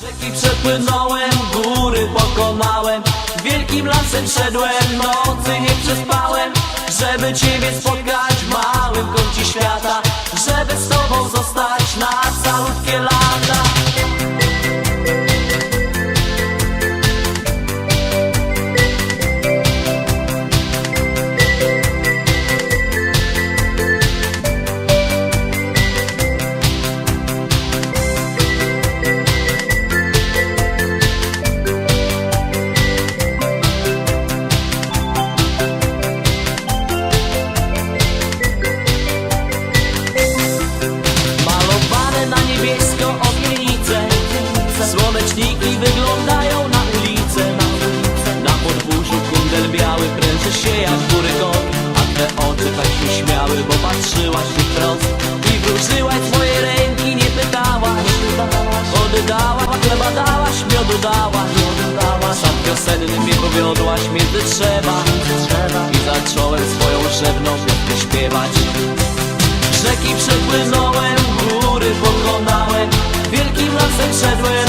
Rzeki przepłynąłem, góry pokonałem Wielkim lasem szedłem, nocy nie przespałem Żeby Ciebie spotkać w małym kącie świata Żeby z Tobą zostać na całutkie lata na niebiesko okienice Słoneczniki wyglądają na ulicę Na podwórzu kundel biały kręży się jak góry kot A te oczy tak się śmiały, bo patrzyłaś się wprost I wróżyłaś swoje ręki, nie pytałaś. Oddałaś, chleba dałaś, miodu dałaś Sam wiosenny mnie powiodłaś między drzewa. I zacząłem swoją piosenkę śpiewać. Rzeki przepłynąłem sunshine